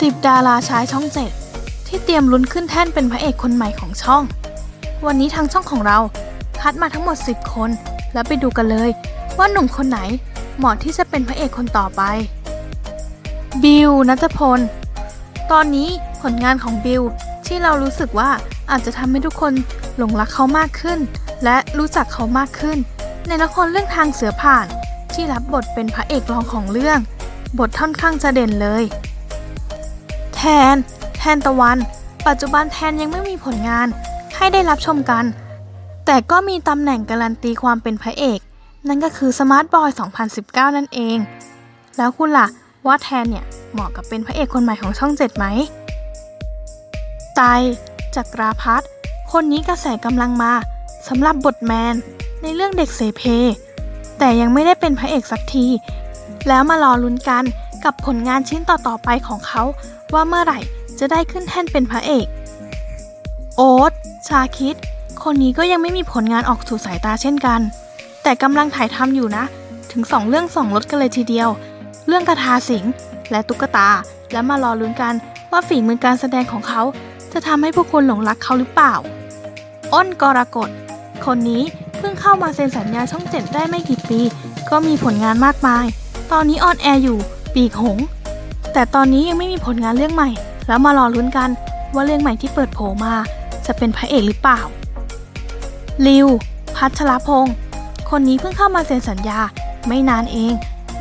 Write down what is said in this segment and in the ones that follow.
สิบดาราชายช่องเจ็ดที่เตรียมลุ้นขึ้นแท่นเป็นพระเอกคนใหม่ของช่อง วันนี้ทางช่องของเราคัดมาทั้งหมด 10 คน แล้วไปดูกันเลย ว่าหนุ่มคนไหนเหมาะที่จะเป็นพระเอกคนต่อไป บิลนัทพล ตอนนี้ผลงานของบิลที่เรารู้สึกว่าอาจจะทำให้ทุกคนหลงรักเขามากขึ้น และรู้จักเขามากขึ้น ในละครเรื่องทางเสือผ่านที่รับบทเป็นพระเอกรองของเรื่อง บทค่อนข้างจะเด่นเลย น แทนตะวัน ปัจจุบันแทนยังไม่มีผลงาน ให้ได้รับชมกัน แต่ก็มีตำแหน่งการันตีความเป็นพระเอก นั่นก็คือ Smart Boy 2019 นั่นเอง แล้วคุณล่ะ ว่าแทนเนี่ย เหมาะกับเป็นพระเอกคนใหม่ของช่อง7ไหมไตจักราพัฒน์คนนี้กระแสกำลังมาสำหรับบทแมน ในเรื่องเด็กเสเพ แต่ยังไม่ได้เป็นพระเอกสักที แล้วมารอลุ้นกันกับผลงานชิ้นต่อๆไปของเขา ว่าเมื่อไหร่จะได้ขึ้นแท่นเป็นพระเอก โอ๊ตชาคิด คนนี้ก็ยังไม่มีผลงานออกสู่สายตาเช่นกัน แต่กำลังถ่ายทำอยู่นะ ถึงสองเรื่องสองรถกันเลยทีเดียว เรื่องกระทาสิงและตุ๊กตา และมารอลุ้นกันว่าฝีมือการแสดงของเขา จะทำให้ผู้คนหลงรักเขาหรือเปล่า อ้นกรกฎ คนนี้เพิ่งเข้ามาเซ็นสัญญาช่องเจ็ดได้ไม่กี่ปี ก็มีผลงานมากมาย ตอนนี้ออนแอร์อยู่ ปีกหง แต่ตอนนี้ยังไม่มีผลงานเรื่องใหม่ แล้วมารอลุ้นกันว่าเรื่องใหม่ที่เปิดโผมา จะเป็นพระเอกหรือเปล่า ลิว พัชรพงศ์คนนี้เพิ่งเข้ามาเซ็นสัญญา ไม่นานเอง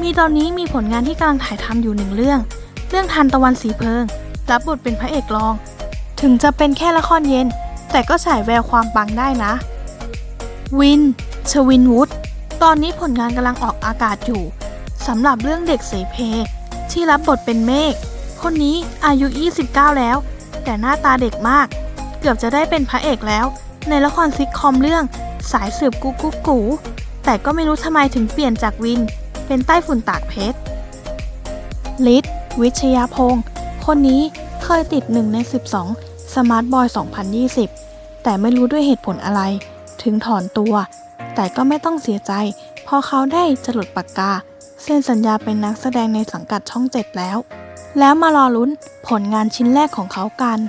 มีตอนนี้มีผลงานที่กำลังถ่ายทำอยู่หนึ่งเรื่อง เรื่องทันตะวันสีเพิง รับบทเป็นพระเอกรอง ถึงจะเป็นแค่ละครเย็น แต่ก็ฉายแววความปังได้นะ วิน ชวินวุฒตอนนี้ผลงานกำลังออกอากาศอยู่สำหรับเรื่องเด็กเสเพ ที่รับบทเป็นเมฆคนนี้อายุ 29 แล้ว แต่หน้าตาเด็กมาก เกือบจะได้เป็นพระเอกแล้ว ในละครซิทคอมเรื่องสายสืบกุ๊กกุ๊กกูแต่ก็ไม่รู้ทำไมถึงเปลี่ยนจากวิน เป็นใต้ฝุ่นตากเพชรลิศวิชยาพงศ์คนนี้เคยติดหนึ่งใน 12 Smart Boy 2020 แต่ไม่รู้ด้วยเหตุผลอะไร ถึงถอนตัว แต่ก็ไม่ต้องเสียใจเพราะเขาได้จรดปากกา เซ็นสัญญาเป็นนักแสดงในสังกัดช่อง7แล้ว แล้วมารอลุ้นผลงานชิ้นแรกของเขากัน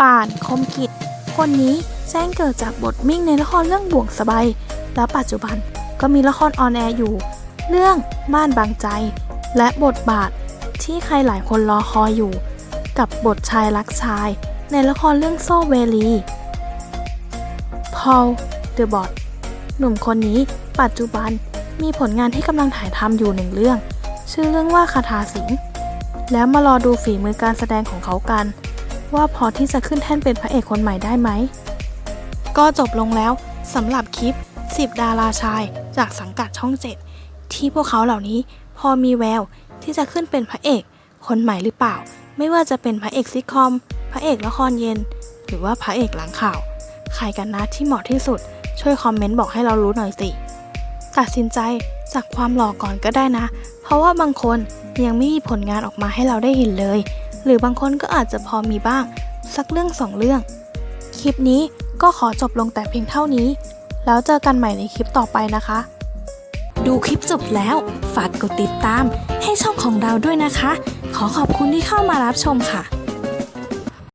ป่านคมกิจ คนนี้แจ้งเกิดจากบทมิ่งในละครเรื่องบ่วงสบายและปัจจุบันก็มีละครออนแอร์อยู่ เรื่องม่านบางใจ และบทบาทที่ใครหลายคนรอคอยอยู่ กับบทชายรักชาย ในละครเรื่องโซเวลีพอลเดอะบอทหนุ่มคนนี้ปัจจุบัน มีผลงานที่กำลังถ่ายทำอยู่หนึ่งเรื่อง ชื่อเรื่องว่าคาถาสิงแล้วมารอดูฝีมือการแสดงของเขากัน ว่าพอที่จะขึ้นแท่นเป็นพระเอกคนใหม่ได้ไหม ก็จบลงแล้วสำหรับคลิป 10 ดาราชายจากสังกัดช่อง 7 ที่พวกเขาเหล่านี้พอมีแววที่จะขึ้นเป็นพระเอก คนใหม่หรือเปล่า ไม่ว่าจะเป็นพระเอกซิคอม พระเอกละครเย็น หรือว่าพระเอกหลังข่าว ใครกันนะที่เหมาะที่สุด ช่วยคอมเมนต์บอกให้เรารู้หน่อยสิ ตัดสินใจจากความหล่อก่อนก็ได้นะ เพราะว่าบางคนยังไม่มีผลงานออกมาให้เราได้เห็นเลย หรือบางคนก็อาจจะพอมีบ้าง สักเรื่องสองเรื่อง คลิปนี้ก็ขอจบลงแต่เพียงเท่านี้ แล้วเจอกันใหม่ในคลิปต่อไปนะคะ ดูคลิปจบแล้ว ฝากกดติดตามให้ช่องของเราด้วยนะคะ ขอขอบคุณที่เข้ามารับชมค่ะ